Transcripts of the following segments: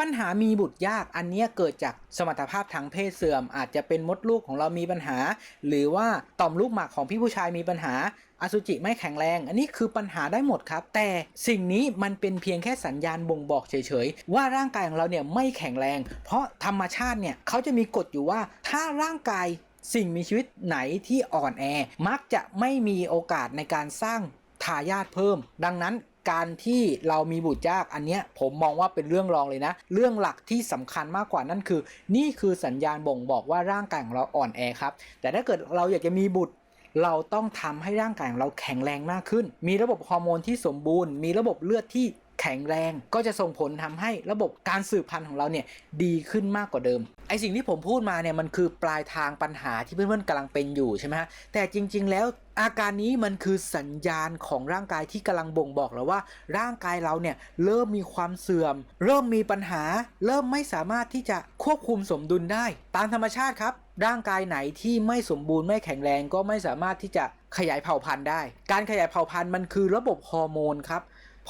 ปัญหามีบุตรยากอันนี้เกิดจากสมรรถภาพทางเพศเสื่อม อาจจะเป็นมดลูกของเรามีปัญหา หรือว่าต่อมลูกหมากของพี่ผู้ชายมีปัญหาอสุจิไม่แข็งแรง อันนี้คือปัญหาได้หมดครับ แต่สิ่งนี้มันเป็นเพียงแค่สัญญาณบ่งบอกเฉยๆ ว่าร่างกายของเราเนี่ยไม่แข็งแรง เพราะธรรมชาติเนี่ยเขาจะมีกฎอยู่ว่า ถ้าร่างกายสิ่งมีชีวิตไหนที่อ่อนแอ มักจะไม่มีโอกาสในการสร้างทายาทเพิ่ม ดังนั้น การที่เรามีบุตรยากอันเนี้ยผมมองว่าเป็นเรื่องรองเลยนะ เรื่องหลักที่สำคัญมากกว่านั่นคือ นี่คือสัญญาณบ่งบอกว่าร่างกายของเราอ่อนแอครับ แต่ถ้าเกิดเราอยากจะมีบุตรเราต้องทำให้ร่างกายของเราแข็งแรงมากขึ้น มีระบบฮอร์โมนที่สมบูรณ์ มีระบบเลือดที่ แข็งแรงก็จะส่งผลทำให้ระบบการสืบพันธุ์ของเราเนี่ยดีขึ้นมากกว่าเดิม ไอสิ่งที่ผมพูดมาเนี่ยมันคือปลายทางปัญหาที่เพื่อนๆกำลังเป็นอยู่ใช่ไหมฮะแต่จริง ๆ แล้วอาการนี้มันคือสัญญาณของร่างกายที่กำลังบ่งบอกแล้วว่า ร่างกายเราเนี่ยเริ่มมีความเสื่อม เริ่มมีปัญหา เริ่มไม่สามารถที่จะควบคุมสมดุลได้ ตามธรรมชาติครับ ร่างกายไหนที่ไม่สมบูรณ์ไม่แข็งแรงก็ไม่สามารถที่จะขยายเผ่าพันธุ์ได้ การขยายเผ่าพันธุ์มันคือระบบฮอร์โมนครับ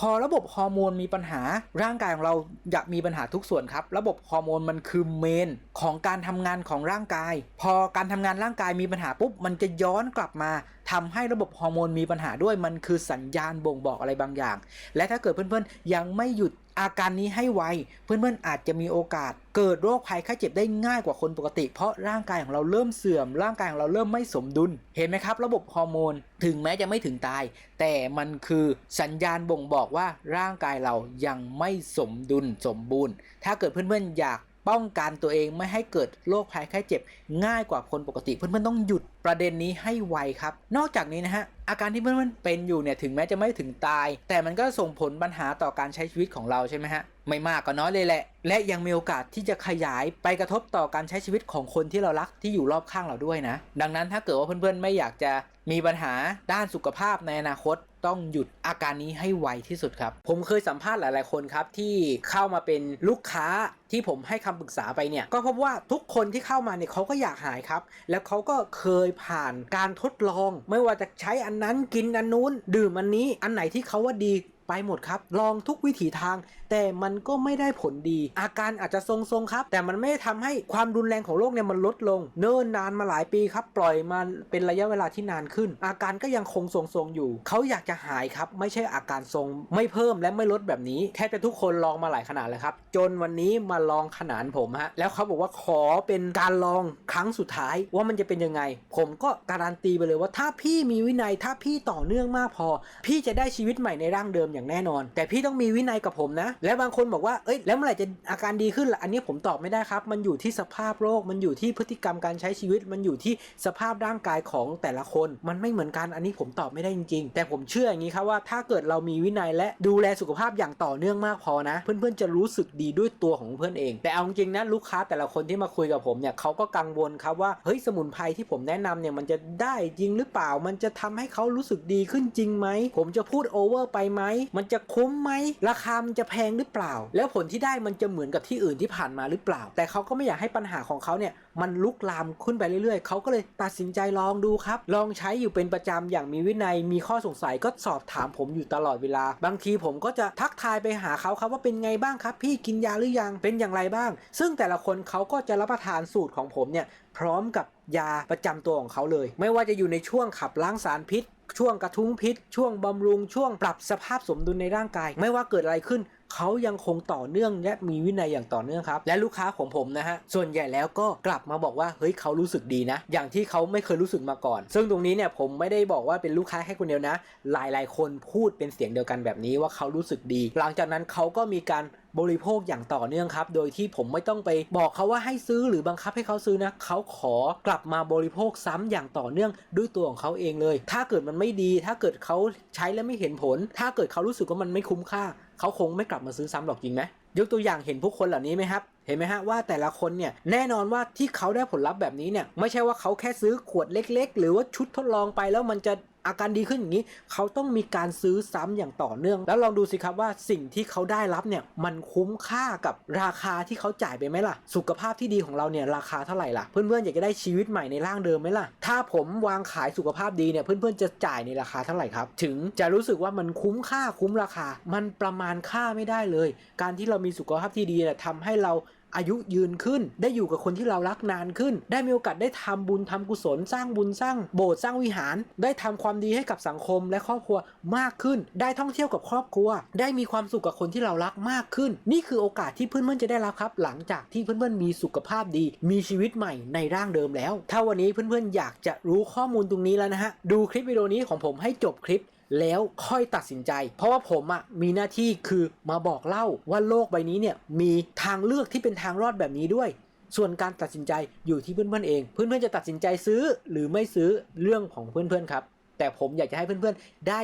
พอระบบฮอร์โมนมีปัญหาร่างกายของเราจะมีปัญหาทุกส่วนครับ ระบบฮอร์โมนมันคือเมนของการทำงานของร่างกาย พอการทำงานร่างกายมีปัญหาปุ๊บมันจะย้อนกลับมา ทำให้ระบบฮอร์โมนมีปัญหาด้วยมันคือสัญญาณบ่งบอกอะไรบางอย่าง และถ้าเกิดเพื่อนๆ ยังไม่หยุดอาการนี้ให้ไว เพื่อนๆอาจจะมีโอกาส เกิดโรคภัยไข้เจ็บได้ง่ายกว่าคนปกติ เพราะร่างกายของเราเริ่มเสื่อม ร่างกายของเราเริ่มไม่สมดุล เห็นไหมครับ ระบบฮอร์โมนถึงแม้จะไม่ถึงตาย แต่มันคือสัญญาณบ่งบอกว่าร่างกายเรายังไม่สมดุลสมบูรณ์ ถ้าเกิดเพื่อนๆอยาก ป้องกันตัวเองไม่ให้เกิดโรคภัยไข้เจ็บ ง่ายกว่าคนปกติ เพื่อนๆต้องหยุดประเด็นนี้ให้ไวครับ นอกจากนี้นะฮะอาการที่เพื่อนๆเป็นอยู่เนี่ยถึงแม้จะไม่ถึงตาย แต่มันก็ส่งผลปัญหาต่อการใช้ชีวิตของเราใช่ไหมฮะไม่มากก็น้อยเลยแหละ และยังมีโอกาสที่จะขยายไปกระทบต่อการใช้ชีวิตของคนที่เรารักที่อยู่รอบข้างเราด้วยนะ ดังนั้นถ้าเกิดว่าเพื่อนๆ ไม่อยากจะมีปัญหาด้านสุขภาพในอนาคตต้องหยุดอาการนี้ให้ไวที่สุดครับ ผมเคยสัมภาษณ์หลาย ๆ คนครับ ที่เข้ามาเป็นลูกค้าที่ผมให้คำปรึกษาไปเนี่ย ก็พบว่าทุกคนที่เข้ามาเนี่ยเขาก็อยากหายครับ แล้วเขาก็เคยผ่านการทดลอง ไม่ว่าจะใช้อันนั้นกินอันนู้น ดื่มอันนี้อันไหนที่เขาว่าดี ไปหมดครับ ลองทุกวิถีทาง แต่มันก็ไม่ได้ผลดี อาการอาจจะทรงๆครับ แต่มันไม่ได้ทำให้ความรุนแรงของโรคเนี่ยมันลดลง เนิ่นนานมาหลายปีครับ ปล่อยมาเป็นระยะเวลาที่นานขึ้น อาการก็ยังคงทรงๆอยู่ เขาอยากจะหายครับ ไม่ใช่อาการทรง ไม่เพิ่มและไม่ลดแบบนี้แทบจะทุกคนลองมาหลายขนาดแล้วครับ จนวันนี้มาลองขนานผมฮะแล้วเขาบอกว่าขอเป็นการลองครั้งสุดท้ายว่ามันจะเป็นยังไง ผมก็การันตีไปเลยว่าถ้าพี่มีวินัยถ้าพี่ต่อเนื่องมากพอ พี่จะได้ชีวิตใหม่ในร่างเดิมอย่างแน่นอน แต่พี่ต้องมีวินัยกับผมนะ และบางคนบอกว่าเอ้ยแล้วเมื่อไหร่จะอาการดีขึ้นล่ะอันนี้ผมตอบไม่ได้ครับ มันอยู่ที่สภาพโรคมันอยู่ที่พฤติกรรมการใช้ชีวิต มันอยู่ที่สภาพร่างกายของแต่ละคน มันไม่เหมือนกันอันนี้ผมตอบไม่ได้จริง ๆ แต่ผมเชื่ออย่างนี้ครับว่าถ้าเกิดเรามีวินัยและดูแลสุขภาพอย่างต่อเนื่องมากพอนะ เพื่อนๆจะรู้สึกดีด้วยตัวของเพื่อนเอง แต่เอาจริงๆนะลูกค้าแต่ละคนที่มาคุยกับผมเนี่ยเขาก็กังวลครับว่าเฮ้ยสมุนไพรที่ผมแนะนำเนี่ยมันจะได้จริงหรือเปล่ามันจะทำให้เขารู้สึกดีขึ้นจริงไหมผมจะพูดโอเวอร์ไปไหมมันจะคุ้มไหมราคามันจะแพงหรือเปล่า แล้วผลที่ได้มันจะเหมือนกับที่อื่นที่ผ่านมาหรือเปล่า แต่เขาก็ไม่อยากให้ปัญหาของเขาเนี่ยมันลุกลามขึ้นไปเรื่อยๆ เขาก็เลยตัดสินใจลองดูครับ ลองใช้อยู่เป็นประจำอย่างมีวินัย มีข้อสงสัยก็สอบถามผมอยู่ตลอดเวลา บางทีผมก็จะทักทายไปหาเขาครับว่าเป็นไงบ้างครับ พี่กินยาหรือยัง เป็นอย่างไรบ้าง ซึ่งแต่ละคนเขาก็จะรับประทานสูตรของผมเนี่ยพร้อมกับยาประจำตัวของเขาเลย ไม่ว่าจะอยู่ในช่วงขับล้างสารพิษ ช่วงกระทุ้งพิษ ช่วงบำรุงช่วงปรับสภาพสมดุลในร่างกาย ไม่ว่าเกิดอะไรขึ้นเขายังคงต่อเนื่องและมีวินัยอย่างต่อเนื่องครับ และลูกค้าของผมนะฮะ ส่วนใหญ่แล้วก็กลับมาบอกว่าเฮ้ยเขารู้สึกดีนะ อย่างที่เขาไม่เคยรู้สึกมาก่อน ซึ่งตรงนี้เนี่ยผมไม่ได้บอกว่าเป็นลูกค้าแค่คนเดียวนะ หลายๆ คนพูดเป็นเสียงเดียวกันแบบนี้ว่าเขารู้สึกดี หลังจากนั้นเขาก็มีการ บริโภคอย่างต่อเนื่องครับ โดยที่ผมไม่ต้องไปบอกเขาว่าให้ซื้อหรือบังคับให้เขาซื้อนะเขาขอกลับมาบริโภคซ้ำอย่างต่อเนื่องด้วยตัวของเขาเองเลย ถ้าเกิดมันไม่ดี ถ้าเกิดเขาใช้แล้วไม่เห็นผล ถ้าเกิดเขารู้สึกว่ามันไม่คุ้มค่า เขาคงไม่กลับมาซื้อซ้ำหรอกจริงไหมยกตัวอย่างเห็นพวกคนเหล่านี้ไหมครับ เห็นไหมฮะว่าแต่ละคนเนี่ยแน่นอนว่าที่เขาได้ผลลัพธ์แบบนี้เนี่ยไม่ใช่ว่าเขาแค่ซื้อขวดเล็ก ๆ หรือว่าชุดทดลองไปแล้วมันจะ อาการดีขึ้นอย่างนี้ เขาต้องมีการซื้อซ้ำอย่างต่อเนื่อง แล้วลองดูสิครับว่าสิ่งที่เขาได้รับเนี่ยมันคุ้มค่ากับราคาที่เขาจ่ายไปไหมล่ะ สุขภาพที่ดีของเราเนี่ยราคาเท่าไหร่ล่ะ เพื่อนๆอยากจะได้ชีวิตใหม่ในร่างเดิมไหมล่ะ ถ้าผมวางขายสุขภาพดีเนี่ยเพื่อนๆจะจ่ายในราคาเท่าไหร่ครับ ถึงจะรู้สึกว่ามันคุ้มค่าคุ้มราคา มันประมาณค่าไม่ได้เลย การที่เรามีสุขภาพที่ดีเนี่ยทำให้เรา อายุยืนขึ้น ได้อยู่กับคนที่เรารักนานขึ้น ได้มีโอกาสได้ทำบุญทำกุศล สร้างบุญสร้างโบสถ์สร้างวิหาร ได้ทำความดีให้กับสังคมและครอบครัวมากขึ้น ได้ท่องเที่ยวกับครอบครัว ได้มีความสุขกับคนที่เรารักมากขึ้น นี่คือโอกาสที่เพื่อนๆจะได้รับครับ หลังจากที่เพื่อนๆมีสุขภาพดี มีชีวิตใหม่ในร่างเดิมแล้ว ถ้าวันนี้เพื่อนๆอยากจะรู้ข้อมูลตรงนี้แล้วนะฮะดูคลิปวิดีโอนี้ของผมให้จบคลิป แล้วค่อยตัดสินใจ เพราะว่าผมอะ่ะมีหน้าที่คือมาบอกเล่าว่าโลกใบนี้เนี่ยมีทางเลือกที่เป็นทางรอดแบบนี้ด้วยส่วนการตัดสินใจอยู่ที่เพื่อนๆเอง เพื่อนๆจะตัดสินใจซื้อหรือไม่ซื้อเรื่องของเพื่อนๆครับ แต่ผมอยากจะให้เพื่อนๆได้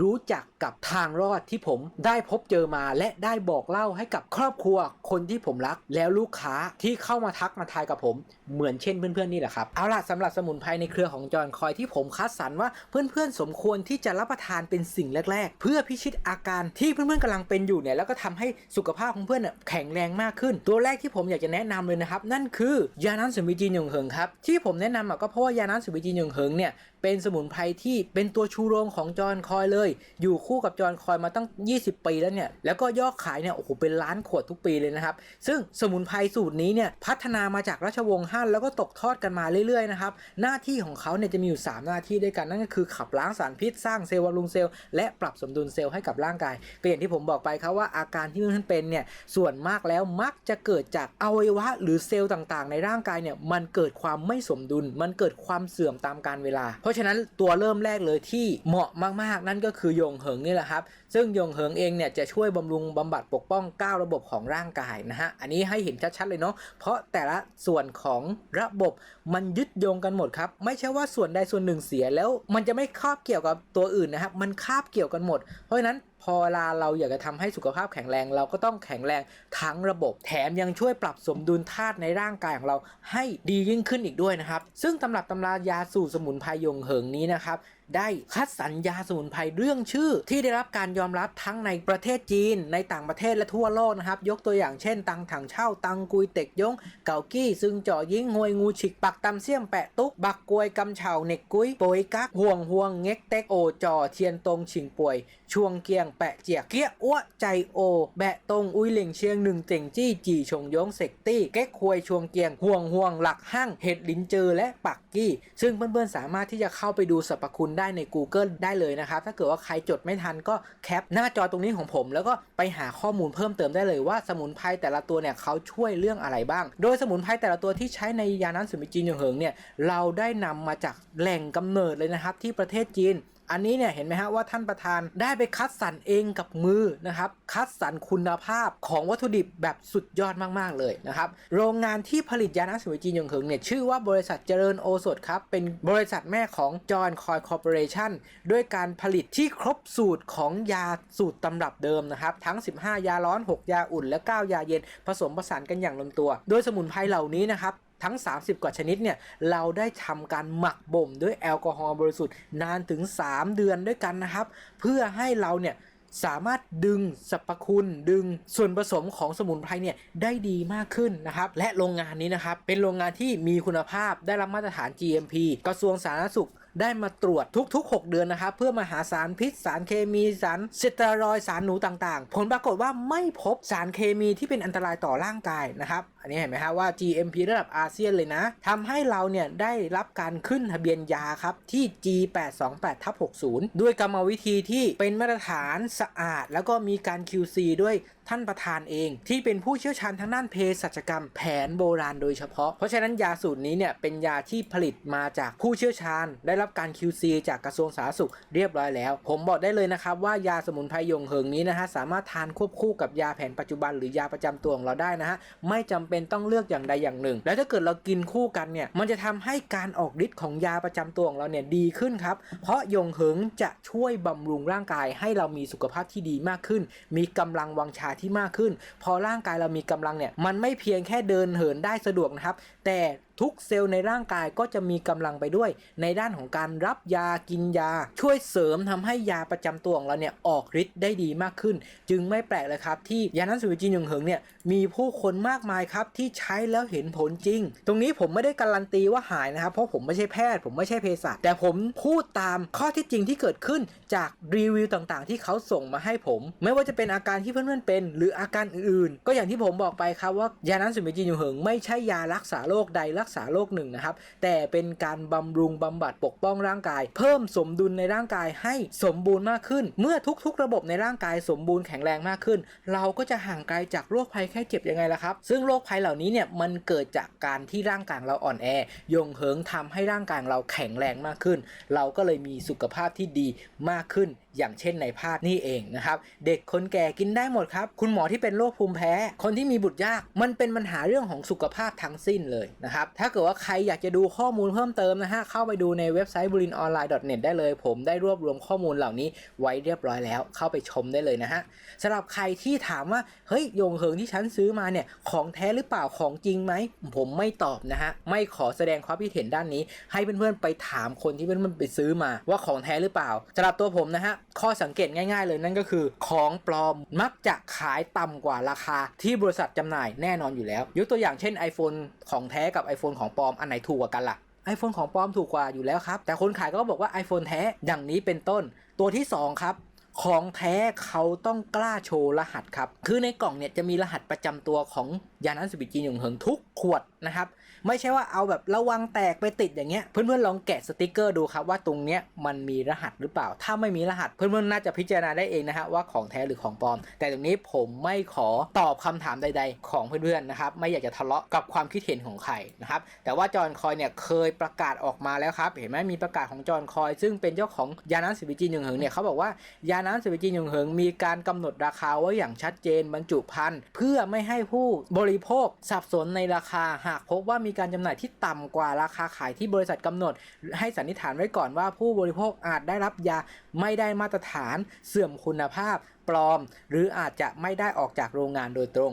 รู้จักกับทางรอดที่ผมได้พบเจอมาและได้บอกเล่าให้กับครอบครัวคนที่ผมรัก แล้วลูกค้าที่เข้ามาทักมาทายกับผม เหมือนเช่นเพื่อนๆนี่แหละครับเอาล่ะสำหรับสมุนไพรในเครือของจอห์นคอยที่ผมคัดสรรว่าเพื่อนๆสมควรที่จะรับประทานเป็นสิ่งแรก ๆ เพื่อพิชิตอาการที่เพื่อนๆกำลังเป็นอยู่เนี่ยแล้วก็ทำให้สุขภาพของเพื่อนแข็งแรงมากขึ้น ตัวแรกที่ผมอยากจะแนะนำเลยนะครับนั่นคือยาน้ำสมุนจีนหยงเหิงครับที่ผมแนะนำก็เพราะว่ายาน้ำสมุนจีนหยงเหิงเนี่ยเป็นสมุนไพรที่เป็นตัวชูโรงของจอห์นคอยเลย อยู่คู่กับจอห์นคอยมาตั้ง 20 ปีแล้วเนี่ยแล้วก็ยอดขายเนี่ยโอ้โหเป็นล้านขวดทุกปีเลยนะครับ ซึ่งสมุนไพรสูตรนี้เนี่ยพัฒนามาจากราชวงศ์ฮั่นแล้วก็ตกทอดกันมาเรื่อยๆนะครับหน้าที่ของเขาเนี่ยจะมีอยู่ 3 หน้าที่ด้วยกันนั่นก็คือขับล้างสารพิษสร้างเซลล์บำรุงเซลล์และปรับสมดุลเซลล์ให้กับร่างกายก็อย่างที่ผมบอกไปครับว่าอาการที่เพื่อนเป็นเนี่ยส่วนมากแล้วมักจะเกิดจากอวัยวะ หรือเซลล์ต่างๆ ในร่างกายเนี่ยมันเกิดความไม่สมดุล มันเกิดความเสื่อมตามกาลเวลาเราะฉะนั้นตัวเริ่มแรกเลยที่เหมาะมากๆ นั่นก็คือยงเหิงนี่แหละครับ ซึ่งยงเหิงเองเนี่ยจะช่วยบำรุงบำบัดปกป้อง 9 ระบบของร่างกายนะฮะ อันนี้ให้เห็นชัดๆเลยเนาะ เพราะแต่ละส่วนของระบบมันยึดโยงกันหมดครับ ไม่ใช่ว่าส่วนใดส่วนหนึ่งเสียแล้ว มันจะไม่ครอบเกี่ยวกับตัวอื่นนะครับ มันคาบเกี่ยวกันหมด เพราะฉะนั้น พอเวลาเราอยากจะทำให้สุขภาพแข็งแรงเราก็ต้องแข็งแรงทั้งระบบ แถมยังช่วยปรับสมดุลธาตุในร่างกายของเราให้ดียิ่งขึ้นอีกด้วยนะครับ ซึ่งตำรับตำรายาสูตรสมุนไพรยงเหิงนี้นะครับ ได้คัดสรรยาสมุนไพรเรื่องชื่อ ที่ได้รับการยอมรับทั้งในประเทศจีน ในต่างประเทศและทั่วโลกนะครับ ยกตัวอย่างเช่น ตังถังเช่า ตังกุยเต็กยง เกากี้ ซึงจ่อยิงหวยงูฉิก ปักตำเสี่ยมแปะตุกบักกวยกำเฉาเน็กกุ้ยโปยกักห่วงห่วงเง็กเต็กโอจ่อเทียนตรงฉิงป่วยช่วงเกียงแปะเจียกเกี้ยอ้วใจโอ แบะตรงอุยเหล่งเชียงหนึ่งเต่งจี้จีชงยงเซกตี้เก๊กควยช่วงเกียงห่วงห่วงหลักห้างเห็ดลินเจอและปักกี้ ซึ่งเพื่อนๆสามารถที่จะเข้าไปดูสรรพคุณได้ใน Google ได้เลยนะครับ ถ้าเกิดว่าใครจดไม่ทันก็แคปหน้าจอตรงนี้ของผม แล้วก็ไปหาข้อมูลเพิ่มเติมได้เลยว่าสมุนไพรแต่ละตัวเนี่ยเขาช่วยเรื่องอะไรบ้าง โดยสมุนไพรแต่ละตัวที่ใช้ในยานั้นสมุนจีนยงเหิงเนี่ยเราได้นำมาจากแหล่งกำเนิดเลยนะครับที่ประเทศจีน อันนี้เนี่ยเห็นไหมฮะว่าท่านประธานได้ไปคัดสรรเองกับมือนะครับคัดสรรคุณภาพของวัตถุดิบแบบสุดยอดมาก ๆ เลยนะครับโรงงานที่ผลิตยาน้ำสมุนจีนยงเหิงเนี่ยชื่อว่าบริษัทเจริญโอสถครับเป็นบริษัทแม่ของจอห์นคอยคอร์ปอเรชั่นด้วยการผลิตที่ครบสูตรของยาสูตรตำรับเดิมนะครับทั้ง 15 ยาร้อน 6 ยาอุ่น และ 9 ยาเย็น ผสมผสานกันอย่างลงตัว โดยสมุนไพรเหล่านี้นะครับ ทั้ง 30 กว่าชนิดเนี่ยเราได้ทำการหมักบ่มด้วยแอลกอฮอล์บริสุทธิ์นานถึง 3 เดือนด้วยกันนะครับ เพื่อให้เราเนี่ยสามารถดึงสรรพคุณดึงส่วนผสมของสมุนไพรเนี่ยได้ดีมากขึ้นนะครับและโรงงานนี้นะครับเป็นโรงงานที่มีคุณภาพได้รับมาตรฐาน GMP กระทรวงสาธารณสุข ได้มาตรวจทุกๆ 6 เดือนนะครับ เพื่อมาหาสารพิษ สารเคมีสารสเตียรอยสารหนูต่างๆ ผลปรากฏว่าไม่พบสารเคมีที่เป็นอันตรายต่อร่างกายนะครับ อันนี้เห็นไหมฮะว่า GMP ระดับอาเซียนเลยนะทำให้เราเนี่ยได้รับการขึ้นทะเบียนยาครับที่ G828 ทับ60 ด้วยกรรมวิธีที่เป็นมาตรฐานสะอาด แล้วก็มีการ QC ด้วยท่านประธานเองที่เป็นผู้เชี่ยวชาญทางด้านเภสัชกรรมแผนโบราณโดยเฉพาะ เพราะฉะนั้นยาสูตรนี้เนี่ยเป็นยาที่ผลิตมาจากผู้เชี่ยวชาญได้รับการ QC จากกระทรวงสาธารณสุขเรียบร้อยแล้ว ผมบอกได้เลยนะครับว่ายาสมุนไพรยงเหิงนี้นะฮะสามารถทานควบคู่กับยาแผนปัจจุบันหรือยาประจำตัวของเราได้นะฮะไม่จำเป็นต้องเลือกอย่างใดอย่างหนึ่ง แล้วถ้าเกิดเรากินคู่กันเนี่ยมันจะทำให้การออกฤทธิ์ของยาประจำตัวของเราเนี่ยดีขึ้นครับเพราะยงเหิงจะช่วยบำรุงร่างกาย ให้เรามีสุขภาพที่ดีมากขึ้น มีกำลังวังชาที่มากขึ้น พอร่างกายเรามีกำลังเนี่ยมันไม่เพียงแค่เดินเหินได้สะดวกนะครับแต่ ทุกเซลล์ในร่างกายก็จะมีกำลังไปด้วย ในด้านของการรับยากินยา ช่วยเสริมทำให้ยาประจำตัวของเราเนี่ยออกฤทธิ์ได้ดีมากขึ้น จึงไม่แปลกเลยครับที่ยานั้นสุวิจินยงเหิงเนี่ย มีผู้คนมากมายครับที่ใช้แล้วเห็นผลจริง ตรงนี้ผมไม่ได้การันตีว่าหายนะครับ เพราะผมไม่ใช่แพทย์ ผมไม่ใช่เภสัชแต่ผมพูดตามข้อที่จริงที่เกิดขึ้นจากรีวิวต่างๆ ที่เขาส่งมาให้ผม ไม่ว่าจะเป็นอาการที่เพื่อนๆเป็น หรืออาการอื่นๆ ก็อย่างที่ผมบอกไปครับว่ายานั้นสุวิจินยงเหิงไม่ใช่ยารักษาโรคใดรักษาโรคหนึ่งนะครับแต่เป็นการบำรุงบำบัดปกป้องร่างกาย เพิ่มสมดุลในร่างกายให้สมบูรณ์มากขึ้น เมื่อทุกๆ ระบบในร่างกายสมบูรณ์แข็งแรงมากขึ้น เราก็จะห่างไกลจากโรคภัยแค่เจ็บยังไงล่ะครับ ซึ่งโรคภัยเหล่านี้เนี่ยมันเกิดจากการที่ร่างกายเราอ่อนแอยงเหิงทำให้ร่างกายเราแข็งแรงมากขึ้น เราก็เลยมีสุขภาพที่ดีมากขึ้น อย่างเช่นในภาพนี่เองนะครับ เด็กคนแก่กินได้หมดครับ คุณหมอที่เป็นโรคภูมิแพ้ คนที่มีบุตรยาก มันเป็นปัญหาเรื่องของสุขภาพทั้งสิ้นเลยนะครับ ถ้าเกิดว่าใครอยากจะดูข้อมูลเพิ่มเติมนะฮะ เข้าไปดูในเว็บไซต์บุรินออนไลน์ .net ได้เลย ผมได้รวบรวมข้อมูลเหล่านี้ไว้เรียบร้อยแล้ว เข้าไปชมได้เลยนะฮะสำหรับใครที่ถามว่า เฮ้ยยงเหิงที่ฉันซื้อมาเนี่ย ของแท้หรือเปล่า ของจริงไหม ผมไม่ตอบนะฮะ ไม่ขอแสดงความคิดเห็นด้านนี้ ให้เพื่อนๆไปถามคนที่เพื่อนๆไปซื้อมาว่าของแท้หรือเปล่าสำหรับตัวผมนะฮะข้อสังเกตง่าย ๆ เลยนั่นก็คือ ของปลอมมักจะขายต่ำกว่าราคาที่บริษัทจำหน่ายแน่นอนอยู่แล้ว ยกตัวอย่างเช่น iPhone ของแท้กับ iPhone ของปลอมอันไหนถูกกว่ากันล่ะ iPhone ของปลอมถูกกว่าอยู่แล้วครับ แต่คนขายก็บอกว่า iPhone แท้อย่างนี้เป็นต้น ตัวที่ 2 ครับของแท้เขาต้องกล้าโชว์รหัสครับ คือในกล่องเนี่ยจะมีรหัสประจำตัวของยานันสุบิจีนยงเหิงทุกขวดนะครับ ไม่ใช่ว่าเอาแบบระวังแตกไปติดอย่างเงี้ยเพื่อนๆลองแกะสติกเกอร์ดูครับว่าตรงเนี้ยมันมีรหัสหรือเปล่า ถ้าไม่มีรหัสเพื่อนๆน่าจะพิจารณาได้เองนะฮะว่าของแท้หรือของปลอม แต่ตรงนี้ผมไม่ขอตอบคำถามใด ๆ ของเพื่อนๆนะครับไม่อยากจะทะเลาะกับความคิดเห็นของใครนะครับแต่ว่าจอห์นคอยเนี่ยเคยประกาศออกมาแล้วครับเห็นไหมมีประกาศของจอห์นคอย ซึ่งเป็นเจ้าของยานันสิบิจีนยงเหิงเนี่ยเขาบอกว่ายานันสิบิจีนยงเหิงมีการกำหนดราคาไว้อย่างชัดเจนบรรจุภัณฑ์เพื่อไม่ให้ผู้บริโภคสับสนในราคาหากพบว่ามีมีการจำหน่ายที่ต่ำกว่าราคาขายที่บริษัทกำหนด ให้สันนิษฐานไว้ก่อนว่าผู้บริโภคอาจได้รับยาไม่ได้มาตรฐาน เสื่อมคุณภาพ ปลอม หรืออาจจะไม่ได้ออกจากโรงงานโดยตรง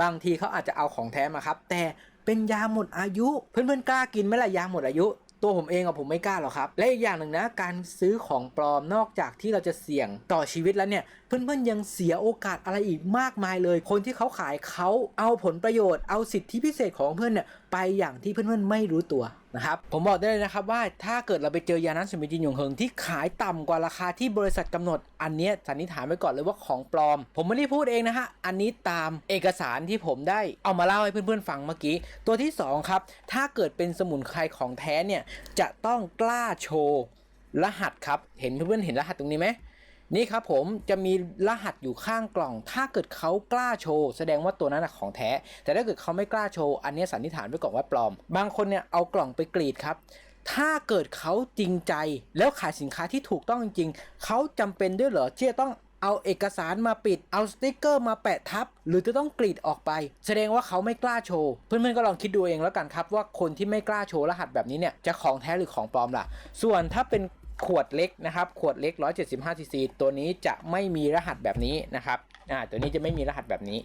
บางทีเขาอาจจะเอาของแท้มาครับ แต่เป็นยาหมดอายุ เพื่อนๆกล้ากินไหมล่ะยาหมดอายุ ตัวผมเองอะผมไม่กล้าหรอกครับ และอีกอย่างหนึ่งนะ การซื้อของปลอมนอกจากที่เราจะเสี่ยงต่อชีวิตแล้วเนี่ย เพื่อนๆยังเสียโอกาสอะไรอีกมากมายเลย คนที่เขาขายเขาเอาผลประโยชน์เอาสิทธิพิเศษของเพื่อนเนี่ยไปอย่างที่เพื่อนๆไม่รู้ตัว นะครับ ผมบอกได้เลยนะครับว่าถ้าเกิดเราไปเจอยานั้นสมิจินยงเฮิงที่ขายต่ำกว่าราคาที่บริษัทกำหนด อันนี้สันนิษฐานไว้ก่อนเลยว่าของปลอม ผมไม่ได้พูดเองนะฮะ อันนี้ตามเอกสารที่ผมได้เอามาเล่าให้เพื่อนๆฟังเมื่อกี้ ตัวที่สองครับ ถ้าเกิดเป็นสมุนไพรของแท้เนี่ยจะต้องกล้าโชว์รหัสครับ เห็นเพื่อนๆเห็นรหัสตรงนี้ไหม นี่ครับผมจะมีรหัสอยู่ข้างกล่อง ถ้าเกิดเขากล้าโชว์แสดงว่าตัวนั้นของแท้ แต่ถ้าเกิดเขาไม่กล้าโชว์อันนี้สันนิษฐานไว้ก่อนว่าปลอม บางคนเนี่ยเอากล่องไปกรีดครับถ้าเกิดเขาจริงใจแล้วขายสินค้าที่ถูกต้องจริงๆเขาจำเป็นด้วยเหรอที่จะต้องเอาเอกสารมาปิด เอาสติกเกอร์มาแปะทับ หรือจะต้องกรีดออกไป แสดงว่าเขาไม่กล้าโชว์ เพื่อนๆก็ลองคิดดูเองแล้วกันครับ ว่าคนที่ไม่กล้าโชว์รหัสแบบนี้เนี่ยจะของแท้หรือของปลอมล่ะ ส่วนถ้าเป็น ขวดเล็กนะครับ ขวดเล็ก 175ซีซีตัวนี้จะไม่มีรหัสแบบนี้นะครับอ่าตัวนี้จะไม่มีรหัสแบบนี้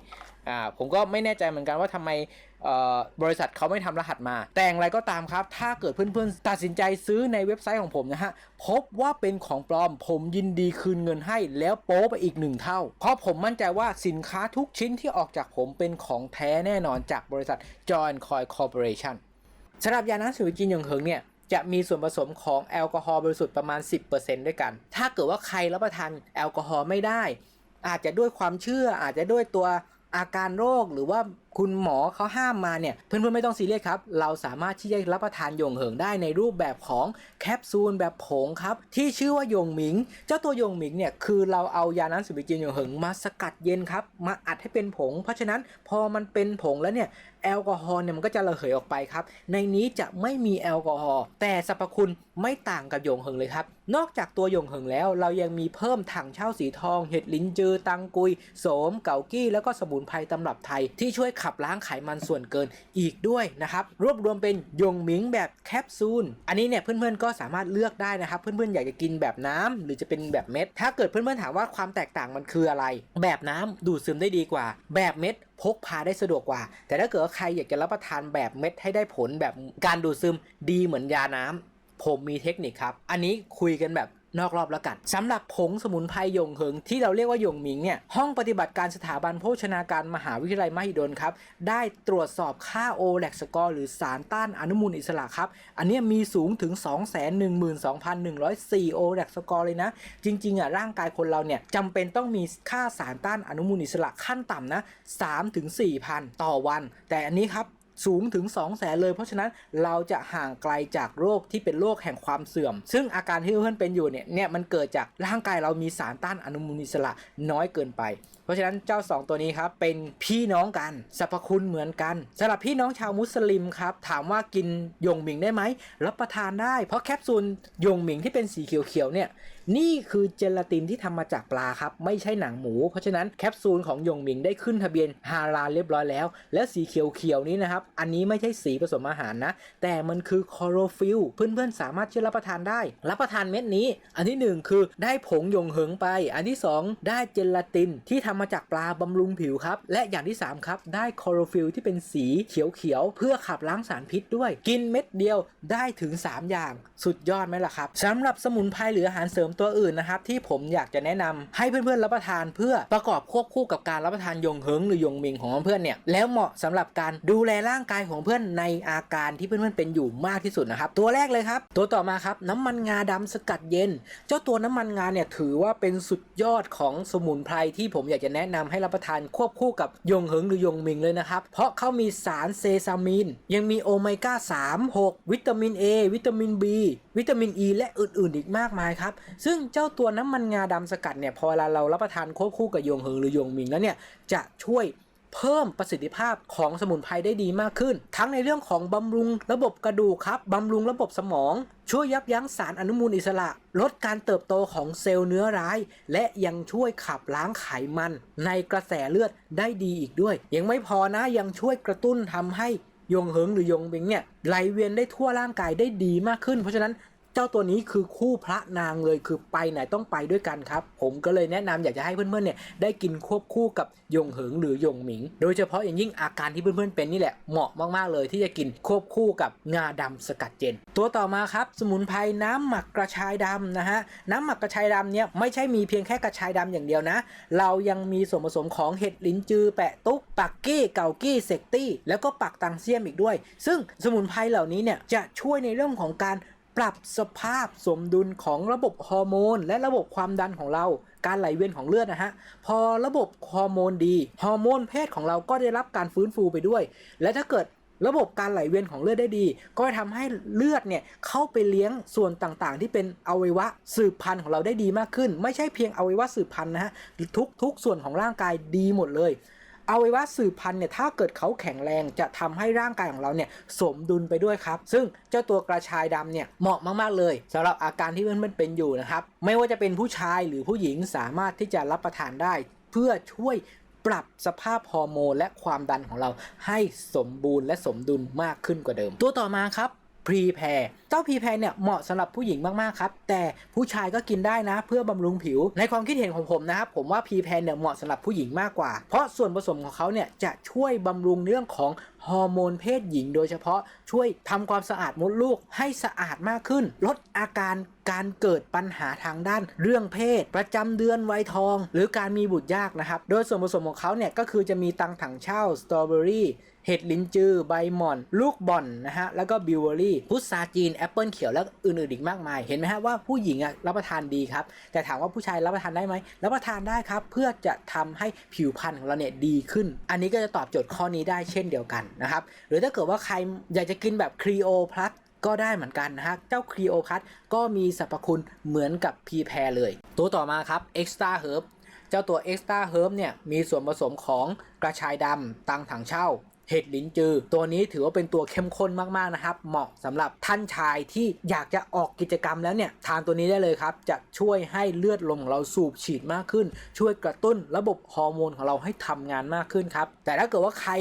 อ่าผมก็ไม่แน่ใจเหมือนกันว่าทำไมเอ่อบริษัทเขาไม่ทำรหัสมา แต่อย่างไรก็ตามครับ ถ้าเกิดเพื่อนๆ ตัดสินใจซื้อในเว็บไซต์ของผมนะฮะ พบว่าเป็นของปลอม ผมยินดีคืนเงินให้ แล้วโป๊ไปอีกหนึ่งเท่า เพราะผมมั่นใจว่าสินค้าทุกชิ้นที่ออกจากผมเป็นของแท้แน่นอนจากบริษัท Joy Coin Corporation สำหรับยาน้ำสุวิจินยงเหิงเนี่ย จะมีส่วนผสมของแอลกอฮอล์บริสุทธิ์ประมาณ 10%ด้วยกัน ถ้าเกิดว่าใครรับประทานแอลกอฮอล์ไม่ได้ อาจจะด้วยความเชื่ออาจจะด้วยตัวอาการโรคหรือว่าคุณหมอเขาห้ามมาเนี่ยเพื่อนๆไม่ต้องซีเรียสครับ เราสามารถที่จะรับประทานหยงเหิงได้ในรูปแบบของแคปซูลแบบผงครับ ที่ชื่อว่าหยงหมิง เจ้าตัวหยงหมิงเนี่ยคือเราเอายานั้นสุบิจินหยงเหิงมาสกัดเย็นครับ มาอัดให้เป็นผง เพราะฉะนั้นพอมันเป็นผงแล้วเนี่ยแอลกอฮอล์เนี่ยมันก็จะระเหยออกไปครับ ในนี้จะไม่มีแอลกอฮอล์แต่สรรพคุณไม่ต่างกับหยงเหิงเลยครับ นอกจากตัวหยงเหิงแล้ว เรายังมีเพิ่มถังเช่าสีทอง เห็ดลิ้นจือตังกุยโสมเกากี้แล้วก็สมุนไพรตำรับไทยที่ช่วยขับล้างไขมันส่วนเกินอีกด้วยนะครับ รวบรวมเป็นยงหมิงแบบแคปซูล อันนี้เนี่ยเพื่อนๆก็สามารถเลือกได้นะครับ เพื่อนๆอยากจะกินแบบน้ำหรือจะเป็นแบบเม็ด ถ้าเกิดเพื่อนๆถามว่าความแตกต่างมันคืออะไร แบบน้ำดูดซึมได้ดีกว่า แบบเม็ดพกพาได้สะดวกกว่า แต่ถ้าเกิดใครอยากจะรับประทานแบบเม็ดให้ได้ผลแบบการดูดซึมดีเหมือนยาน้ำผมมีเทคนิคครับ อันนี้คุยกันแบบ นอกรอบแล้วกันสำหรับผงสมุนไพรยงเหิงที่เราเรียกว่าหยงหมิงเนี่ยห้องปฏิบัติการสถาบันโภชนาการมหาวิทยาลัยมหิดลครับ ได้ตรวจสอบค่าโอแลกสกอร์หรือสารต้านอนุมูลอิสระครับ อันนี้มีสูงถึง 212,104โอแลกสกอร์เลยนะ จริงๆอะร่างกายคนเราเนี่ยจำเป็นต้องมีค่าสารต้านอนุมูลอิสระขั้นต่ำนะ3ถึง4,000 ต่อวัน แต่อันนี้ครับ สูงถึง 2 0 0แสนเลย เพราะฉะนั้นเราจะห่างไกลจากโรคที่เป็นโรคแห่งความเสื่อม ซึ่งอาการที่เพื่อนเป็นอยู่เนี่ยเนี่ยมันเกิดจากร่างกายเรามีสารต้านอนุมูลอิสระน้อยเกินไป เพราะฉะนั้นเจ้า 2 ตัวนี้ครับเป็นพี่น้องกันสรรพคุณเหมือนกันสำหรับพี่น้องชาวมุสลิมครับถามว่ากินยงหมิงได้ไหมรับประทานได้ เพราะแคปซูลยงหมิงที่เป็นสีเขียวๆเนี่ย นี่คือเจลาตินที่ทำมาจากปลาครับ ไม่ใช่หนังหมู เพราะฉะนั้นแคปซูลของยงมิงได้ขึ้นทะเบียนฮาลาลเรียบร้อยแล้ว และสีเขียวๆนี้นะครับ อันนี้ไม่ใช่สีผสมอาหารนะ แต่มันคือคอโรฟิลเพื่อนๆ สามารถที่จะรับประทานได้ รับประทานเม็ดนี้ อันที่หนึ่งคือได้ผงยงเหิงไป อันที่สองได้เจลาตินที่ทำมาจากปลาบำรุงผิวครับ และอย่างที่สามครับ ได้คอโรฟิลที่เป็นสีเขียวๆเพื่อขับล้างสารพิษด้วย กินเม็ดเดียวได้ถึง 3 อย่าง สุดยอดไหมล่ะครับสำหรับสมุนไพรหรืออาหารเสริมตัวอื่นนะครับที่ผมอยากจะแนะนำให้เพื่อนๆรับประทานเพื่อประกอบควบคู่กับการรับประทานยงเหิงหรือยงมิงของเพื่อนๆเนี่ยแล้วเหมาะสำหรับการดูแลร่างกายของเพื่อนในอาการที่เพื่อนๆเป็นอยู่มากที่สุดนะครับตัวแรกเลยครับตัวต่อมาครับน้ำมันงาดำสกัดเย็น เจ้าตัวน้ำมันงาเนี่ยถือว่าเป็นสุดยอดของสมุนไพรที่ผมอยากจะแนะนำให้รับประทานควบคู่กับยงเหิงหรือยงมิงเลยนะครับ เพราะเขามีสารเซซามิน ยังมีโอเมก้า3 6 วิตามิน A วิตามิน B วิตามิน E และอื่นๆ อีกมากมายครับซึ่งเจ้าตัวน้ำมันงาดำสกัดเนี่ยพอเวลาเรารับประทานควบคู่กับยงเหิงหรือยงมิงแล้วเนี่ยจะช่วยเพิ่มประสิทธิภาพของสมุนไพรได้ดีมากขึ้น ทั้งในเรื่องของบำรุงระบบกระดูกครับบำรุงระบบสมอง ช่วยยับยั้งสารอนุมูลอิสระ ลดการเติบโตของเซลล์เนื้อร้าย และยังช่วยขับล้างไขมัน ในกระแสเลือดได้ดีอีกด้วย ยังไม่พอนะยังช่วยกระตุ้นทำให้ยงเหิงหรือยงเบงเนี่ยไหลเวียนได้ทั่วร่างกายได้ดีมากขึ้น เพราะฉะนั้น เจ้าตัวนี้คือคู่พระนางเลยคือไปไหนต้องไปด้วยกันครับ ผมก็เลยแนะนำอยากจะให้เพื่อนๆเนี่ยได้กินควบคู่กับยงเหิงหรือยงหมิง โดยเฉพาะอย่างยิ่งอาการที่เพื่อนๆเป็นนี่แหละเหมาะมากๆเลยที่จะกินควบคู่กับงาดำสกัดเย็นตัวต่อมาครับ สมุนไพรน้ำหมักกระชายดำนะฮะน้ำหมักกระชายดำเนี่ยไม่ใช่มีเพียงแค่กระชายดำอย่างเดียวนะ เรายังมีส่วนผสมของเห็ดลิ้นจือแปะตุ๊กปักกี้เกากี้เซกตี้แล้วก็ปักตังเซียมอีกด้วย ซึ่งสมุนไพรเหล่านี้เนี่ยจะช่วยในเรื่องของการ ปรับสภาพสมดุลของระบบฮอร์โมน และระบบความดันของเรา การไหลเวียนของเลือดนะฮะ พอระบบฮอร์โมนดี ฮอร์โมนเพศของเราก็ได้รับการฟื้นฟูไปด้วย และถ้าเกิดระบบการไหลเวียนของเลือดได้ดี ก็จะทำให้เลือดเนี่ยเข้าไปเลี้ยงส่วนต่างๆ ที่เป็นอวัยวะสืบพันธุ์ของเราได้ดีมากขึ้น ไม่ใช่เพียงอวัยวะสืบพันธุ์นะฮะทุกทุกส่วนของร่างกายดีหมดเลย เอาไวัยวะสืบพันธุ์เนี่ยถ้าเกิดเขาแข็งแรงจะทำให้ร่างกายของเราเนี่ยสมดุลไปด้วยครับ ซึ่งเจ้าตัวกระชายดำเนี่ยเหมาะมาก ๆ เลยสำหรับอาการที่เพื่อนๆเป็นอยู่นะครับ ไม่ว่าจะเป็นผู้ชายหรือผู้หญิงสามารถที่จะรับประทานได้ เพื่อช่วยปรับสภาพฮอร์โมนและความดันของเราให้สมบูรณ์และสมดุลมากขึ้นกว่าเดิม ตัวต่อมาครับ พรีแพรเจ้าพรีแพรเนี่ยเหมาะสำหรับผู้หญิงมากๆครับ แต่ผู้ชายก็กินได้นะ เพื่อบำรุงผิว ในความคิดเห็นของผมนะครับผมว่าพรีแพรเนี่ยเหมาะสำหรับผู้หญิงมากกว่า เพราะส่วนผสมของเขาเนี่ยจะช่วยบำรุงเรื่องของฮอร์โมนเพศหญิงโดยเฉพาะช่วยทำความสะอาดมดลูกให้สะอาดมากขึ้น ลดอาการการเกิดปัญหาทางด้านเรื่องเพศ ประจำเดือนวัยทอง หรือการมีบุตรยากนะครับ โดยส่วนผสมของเขาเนี่ยก็คือจะมีตังถังเช่าสตรอเบอรี่ เห็ดลิ้นจือ ใบหม่อน ลูกบ่อนนะฮะ แล้วก็บิวเบอรี่ พุทราจีน แอปเปิลเขียว แล้วอื่นๆอีกมากมาย เห็นไหมฮะว่าผู้หญิงอะรับประทานดีครับ แต่ถามว่าผู้ชายรับประทานได้ไหม รับประทานได้ครับ เพื่อจะทำให้ผิวพรรณของเราเนี่ยดีขึ้น อันนี้ก็จะตอบโจทย์ข้อนี้ได้เช่นเดียวกันนะครับ หรือถ้าเกิดว่าใครอยากจะกินแบบครีโอพลัสก็ได้เหมือนกันนะฮะ เจ้าครีโอพัทก็มีสรรพคุณเหมือนกับพีแพรเลย ตัวต่อมาครับ Extra Herb เจ้าตัว Extra Herb เนี่ยมีส่วนผสมของกระชายดำตังถังเช่า เห็ดลินจือ ตัวนี้ถือว่าเป็นตัวเข้มข้นมากๆนะครับ เหมาะสำหรับท่านชายที่อยากจะออกกิจกรรมแล้วเนี่ยทานตัวนี้ได้เลยครับ จะช่วยให้เลือดลมของเราสูบฉีดมากขึ้น ช่วยกระตุ้นระบบฮอร์โมนของเราให้ทำงานมากขึ้นครับแต่ถ้าเกิดว่าใคร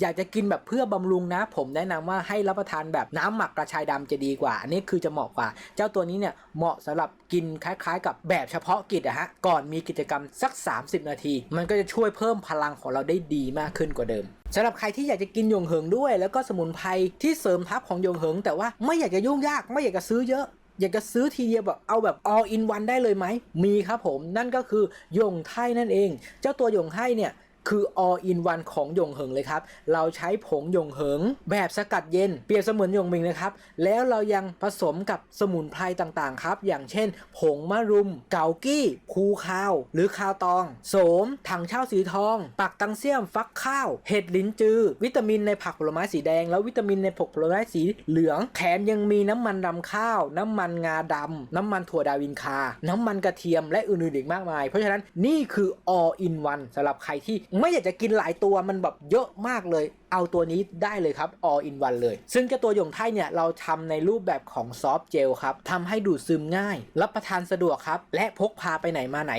อยากจะกินแบบเพื่อบำรุงนะ ผมแนะนำว่าให้รับประทานแบบน้ำหมักกระชายดำจะดีกว่า อันนี้คือจะเหมาะกว่า เจ้าตัวนี้เนี่ยเหมาะสำหรับกินคล้ายๆ กับแบบเฉพาะกิจอะฮะก่อนมีกิจกรรมสัก 30 นาที มันก็จะช่วยเพิ่มพลังของเราได้ดีมากขึ้นกว่าเดิมสำหรับใครที่อยากจะกินยงเหิงด้วย แล้วก็สมุนไพรที่เสริมทัพของยงเหิง แต่ว่าไม่อยากจะยุ่งยากไม่อยากจะซื้อเยอะอยากจะซื้อทีเดียวแบบเอาแบบ all in one ได้เลยไหม มีครับผม นั่นก็คือยงไทนั่นเอง เจ้าตัวยงไทเนี่ย คือ all in one ของยงเหิงเลยครับ เราใช้ผงยงเหิง แบบสกัดเย็น เปรียบเสมือนยงมิงเลยครับ แล้วเรายังผสมกับสมุนไพรต่างๆ ครับ อย่างเช่น ผงมะรุม เกากี้คูคาว หรือคาวตอง โสม ถังเช่าสีทอง ปักตังเซียม ฟักข้าว เห็ดลิ้นจือ วิตามินในผักผลไม้สีแดง แล้ววิตามินในผกผลไม้สีเหลือง แถมยังมีน้ำมันดำข้าว น้ำมันงาดำ น้ำมันถั่วดาวินคา น้ำมันกระเทียม และอื่นๆอีกมากมาย เพราะฉะนั้นนี่คือ all in one สำหรับใครที่ไม่อยากจะกินหลายตัวมันแบบเยอะมากเลย เอาตัวนี้ได้เลยครับ all in one เลย ซึ่งเจ้าตัวหยงไทยเนี่ยเราทำในรูปแบบของซอฟต์เจลครับทำให้ดูดซึมง่าย รับประทานสะดวกครับ และพกพาไปไหนมาไหน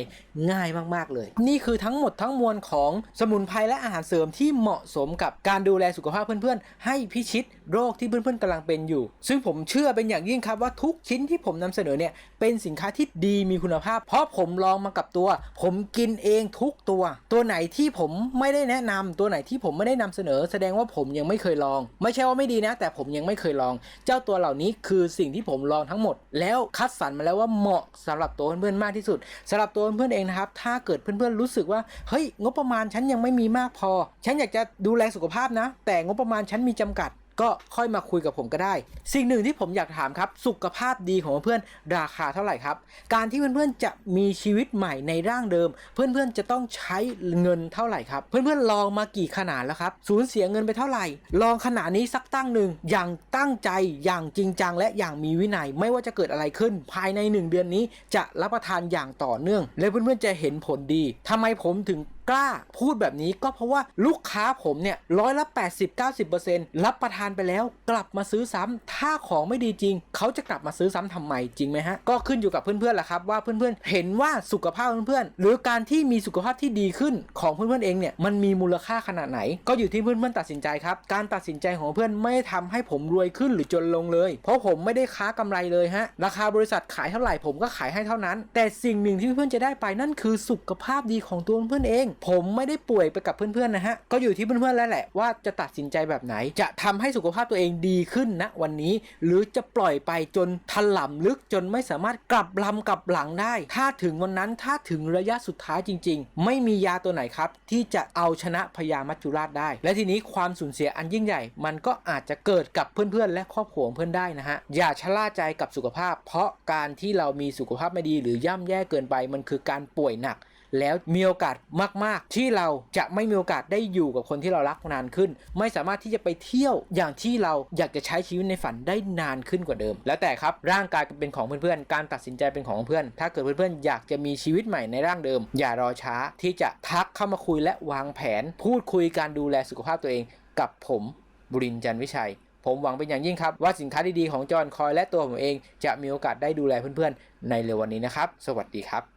ง่ายมากๆเลย นี่คือทั้งหมดทั้งมวลของสมุนไพรและอาหารเสริมที่เหมาะสมกับการดูแลสุขภาพเพื่อนๆ ให้พิชิตโรคที่เพื่อนๆกำลังเป็นอยู่ ซึ่งผมเชื่อเป็นอย่างยิ่งครับว่าทุกชิ้นที่ผมนำเสนอเนี่ยเป็นสินค้าที่ดีมีคุณภาพ เพราะผมลองมากับตัว ผมกินเองทุกตัว ตัวไหนที่ผมไม่ได้แนะนำตัวไหนที่ผมไม่ได้นำเสนอแสดงว่าผมยังไม่เคยลอง ไม่ใช่ว่าไม่ดีนะ แต่ผมยังไม่เคยลอง เจ้าตัวเหล่านี้คือสิ่งที่ผมลองทั้งหมด แล้วคัดสรรมาแล้วว่าเหมาะสำหรับตัวเพื่อนๆมากที่สุดสำหรับตัวเพื่อนๆเองนะครับ ถ้าเกิดเพื่อนๆรู้สึกว่าเฮ้ยงบประมาณฉันยังไม่มีมากพอ ฉันอยากจะดูแลสุขภาพนะ แต่งบประมาณฉันมีจำกัด ก็ค่อยมาคุยกับผมก็ได้ สิ่งหนึ่งที่ผมอยากถามครับ สุขภาพดีของเพื่อนราคาเท่าไหร่ครับ การที่เพื่อนๆจะมีชีวิตใหม่ในร่างเดิม เพื่อนๆจะต้องใช้เงินเท่าไหร่ครับ เพื่อนๆลองมากี่ขนาดแล้วครับสูญเสียเงินไปเท่าไหร่ ลองขนาดนี้สักตั้งหนึ่งอย่างตั้งใจอย่างจริงจัง และอย่างมีวินัยไม่ว่าจะเกิดอะไรขึ้น ภายใน 1 เดือนนี้จะรับประทานอย่างต่อเนื่อง และเพื่อนๆจะเห็นผลดีทำไมผมถึง กล้าพูดแบบนี้ก็เพราะว่าลูกค้าผมเนี่ยร้อยละ 80-90%รับประทานไปแล้ว กลับมาซื้อซ้ำถ้าของไม่ดีจริง เขาจะกลับมาซื้อซ้ำทำไมจริงไหมฮะ ก็ขึ้นอยู่กับเพื่อนๆแหละครับว่าเพื่อนๆ เห็นว่าสุขภาพเพื่อนๆ หรือการที่มีสุขภาพที่ดีขึ้นของเพื่อนๆเองเนี่ยมันมีมูลค่าขนาดไหน ก็อยู่ที่เพื่อนๆตัดสินใจครับ การตัดสินใจของเพื่อนไม่ทำให้ผมรวยขึ้นหรือจนลงเลย เพราะผมไม่ได้ค้ากำไรเลยฮะราคาบริษัทขายเท่าไหร่ผมก็ขายให้เท่านั้น แต่สิ่งหนึ่งที่เพื่อนๆจะได้ไปนั่นคือสุขภาพดีของตัวเพื่อนเองผมไม่ได้ป่วยไปกับเพื่อนๆนะฮะ ก็อยู่ที่เพื่อนๆแล้วแหละว่าจะตัดสินใจแบบไหน จะทำให้สุขภาพตัวเองดีขึ้นนะวันนี้ หรือจะปล่อยไปจนถล่ำลึกจนไม่สามารถกลับลำกลับหลังได้ ถ้าถึงวันนั้นถ้าถึงระยะสุดท้ายจริง ๆ ไม่มียาตัวไหนครับ ที่จะเอาชนะพญามัจจุราชได้ และทีนี้ความสูญเสียอันยิ่งใหญ่ มันก็อาจจะเกิดกับเพื่อนๆ และครอบครัวของเพื่อนได้นะฮะอย่าชะล่าใจกับสุขภาพ เพราะการที่เรามีสุขภาพไม่ดีหรือย่ำแย่เกินไปมันคือการป่วยหนัก แล้วมีโอกาสมาก ๆ ที่เราจะไม่มีโอกาสได้อยู่กับคนที่เรารักนานขึ้น ไม่สามารถที่จะไปเที่ยวอย่างที่เราอยากจะใช้ชีวิตในฝันได้นานขึ้นกว่าเดิม แล้วแต่ครับร่างกายเป็นของเพื่อนๆ การตัดสินใจเป็นของเพื่อน ถ้าเกิดเพื่อนๆ อยากจะมีชีวิตใหม่ในร่างเดิม อย่ารอช้าที่จะทักเข้ามาคุยและวางแผน พูดคุยการดูแลสุขภาพตัวเอง กับผมบุรินทร์จันทร์วิชัยผมหวังเป็นอย่างยิ่งครับ ว่าสินค้าดีๆของจอห์นคอยและตัวผมเอง จะมีโอกาสได้ดูแลเพื่อนๆ ในเร็ววันนี้นะครับ สวัสดีครับ